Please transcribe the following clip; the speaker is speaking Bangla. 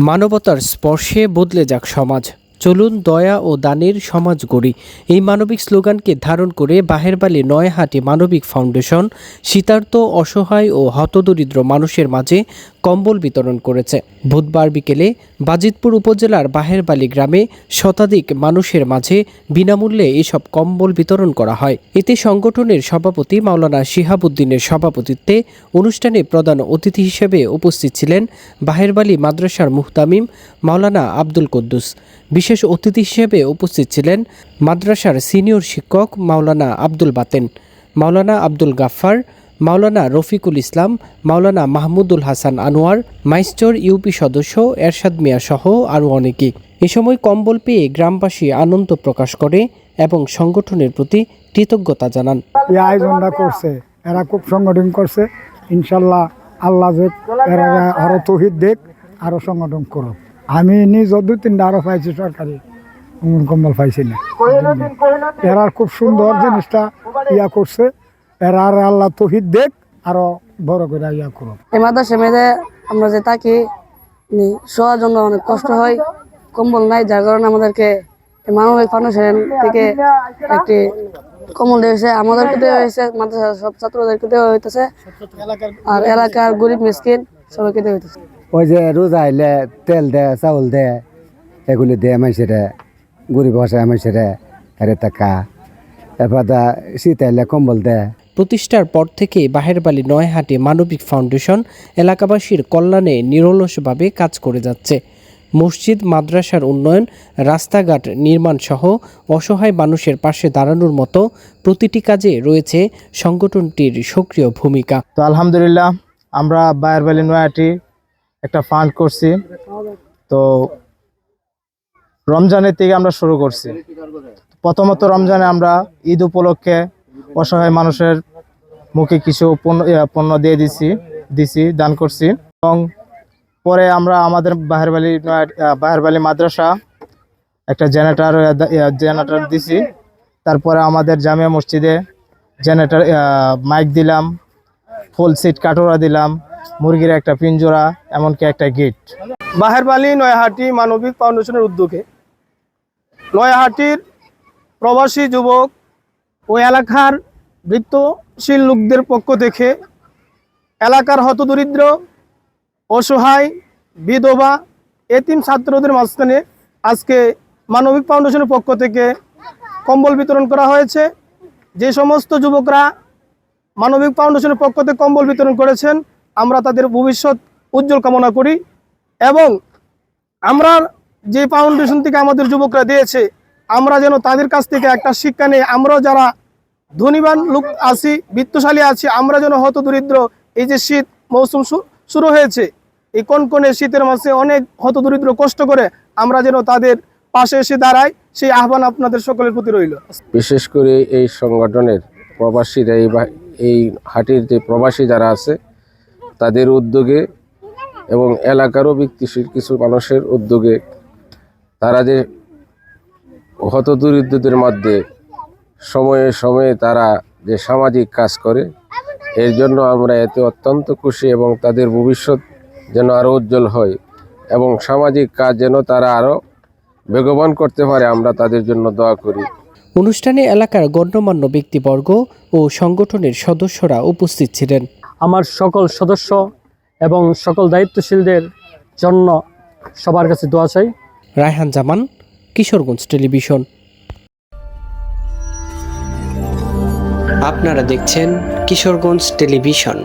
মানবতার স্পর্শে বদলে যাক সমাজ। চলুন দয়া ও দানের সমাজ গড়ি। এই মানবিক স্লোগানকে ধারণ করে বাহেরবালি নয়হাটি মানবিক ফাউন্ডেশন শীতার্ত অসহায় ও হতদরিদ্র মানুষের মাঝে কম্বল বিতরণ করেছে। বুধবার বিকেলে বাজিতপুর উপজেলার বাহেরবালি গ্রামে শতাধিক মানুষের মাঝে বিনামূল্যে এসব কম্বল বিতরণ করা হয়। এতে সংগঠনের সভাপতি মাওলানা শিহাবুদ্দিনের সভাপতিত্বে অনুষ্ঠানে প্রধান অতিথি হিসেবে উপস্থিত ছিলেন বাহেরবালি মাদ্রাসার মুহতামিম মাওলানা আব্দুল কুদ্দুস। বিশেষ অতিথি হিসেবে উপস্থিত ছিলেন মাদ্রাসার সিনিয়র শিক্ষক মাওলানা আব্দুল বাতেন, মাওলানা আব্দুল গাফফার, মাওলানা রফিকুল ইসলাম, মাওলানা মাহমুদুল হাসান আনোয়ার, মাইস্টর ইউপি সদস্য এরশাদ মিয়া সহ আরও অনেকে। এ সময় কম্বল পেয়ে গ্রামবাসী আনন্দ প্রকাশ করে এবং সংগঠনের প্রতি কৃতজ্ঞতা জানান। এই আয়োজনটা করছে, এরা খুব সংগঠন করছে। ইনশাল্লাহ আল্লাহ এরা আরও তহিদ দেখ, আরও সংগঠন করো আমি নিজ দু তিনটা আরও পাইছি সরকারি কম্বল পাইছি না। এরা খুব সুন্দর জিনিসটা ইয়া করছে, এরা আর আল্লাহ তহিদ দেখ, আরও বড় করে ইয়া করো মাদ্রাসা মেয়েদের আমরা যে থাকি শোয়ার জন্য অনেক কষ্ট হয়, কম্বল নাই, যার কারণে আমাদেরকে মানবিক ফাউন্ডেশন থেকে একটি কম্বল দিয়েছে আমাদেরকে দেওয়া হয়েছে, মাদ্রাসার সব ছাত্রদেরকে দেওয়া হইতেছে, আর এলাকার গরিব মিসকিন সবাইকে দেওয়া হইতেছে। ওই যে রোজা আইলে তেল দেয় চাউল দেয় এগুলি দেয় মানুষেরা গরিব ভাষায় মানুষেরা আরে টাকা। এরপর দা শীত আইলে কম্বল দেয় প্রতিষ্ঠার পর থেকে বাহেরবালি নয়হাটি মানবিক ফাউন্ডেশন এলাকাবাসীর কল্যাণে নিরলসভাবে কাজ করে যাচ্ছে। মসজিদ মাদ্রাসার উন্নয়ন রাস্তাঘাট নির্মাণ সহ অসহায় মানুষের পাশে দাঁড়ানোর মতো প্রতিটি কাজে রয়েছে সংগঠনটির সক্রিয় ভূমিকা। তো আলহামদুলিল্লাহ আমরা বায়ার ভ্যালি নয়াটি একটা ফান্ড করছি। তো রমজানের থেকে আমরা শুরু করছি। প্রথমত রমজানে আমরা ঈদ উপলক্ষে অসহায় মানুষের মুখে কিছু পণ্য পণ্য দিয়ে দিছি দিছি, দান করছি। এবং পরে আমরা আমাদের বাহের ভ্যালি বাহের মাদ্রাসা একটা জেনারেটার জেনারেটর দিছি। তারপরে আমাদের জামিয়া মসজিদে জেনারেটর মাইক দিলাম, ফুল সিট কাটোরা দিলাম। মুরগির একটা পিঞ্জোরা এমনকি একটা গেট। বাহেরবালি নয়াহাটি মানবিক ফাউন্ডেশনের উদ্যোগে নয়াহাটির প্রবাসী যুবক ও এলাকার বৃত্তশীল লোকদের পক্ষ থেকে এলাকার হতদরিদ্র, অসহায়, বিধবা, এতিম ছাত্রদের মাঝখানে আজকে মানবিক ফাউন্ডেশনের পক্ষ থেকে কম্বল বিতরণ করা হয়েছে। যে সমস্ত যুবকরা মানবিক ফাউন্ডেশনের পক্ষ থেকে কম্বল বিতরণ করেছেন আমরা তাদের ভবিষ্যৎ উজ্জ্বল কামনা করি এবং আমরা যে ফাউন্ডেশন থেকে আমাদের যুবকরা দিয়েছে, আমরা যেন তাদের কাছ থেকে একটা শিক্ষা নিয়ে, আমরাও যারা ধনীবান লোক আছি, বিত্তশালী আছি, আমরা যেন হত দরিদ্র এই যে শীত মৌসুম শুরু হয়েছে, এই কনকনে শীতের মাসে অনেক হত দরিদ্র কষ্ট করে আমরা যেন তাদের পাশে এসে দাঁড়াই, সেই আহ্বান আপনাদের সকলের প্রতি রইল। বিশেষ করে এই সংগঠনের প্রবাসীরা এই হাটির যে প্রবাসী যারা আছে তাদের উদ্যোগে এবং এলাকারও ব্যক্তিশীল কিছু মানুষের উদ্যোগে তারা যে হতদরিদ্রদের মধ্যে সময়ে সময়ে তারা যে সামাজিক কাজ করে, এর জন্য আমরা এতে অত্যন্ত খুশি এবং তাদের ভবিষ্যৎ যেন আরও উজ্জ্বল হয় এবং সামাজিক কাজ যেন তারা আরও বেগবান করতে পারে, আমরা তাদের জন্য দোয়া করি। অনুষ্ঠানে এলাকার গণ্যমান্য ব্যক্তিবর্গ ও সংগঠনের সদস্যরা উপস্থিত ছিলেন। আমার সকল সদস্য এবং সকল দায়িত্বশীলদের জন্য সবার কাছে দোয়া চাই। রায়হান জামান, কিশোরগঞ্জ টেলিভিশন। আপনারা দেখছেন কিশোরগঞ্জ টেলিভিশন।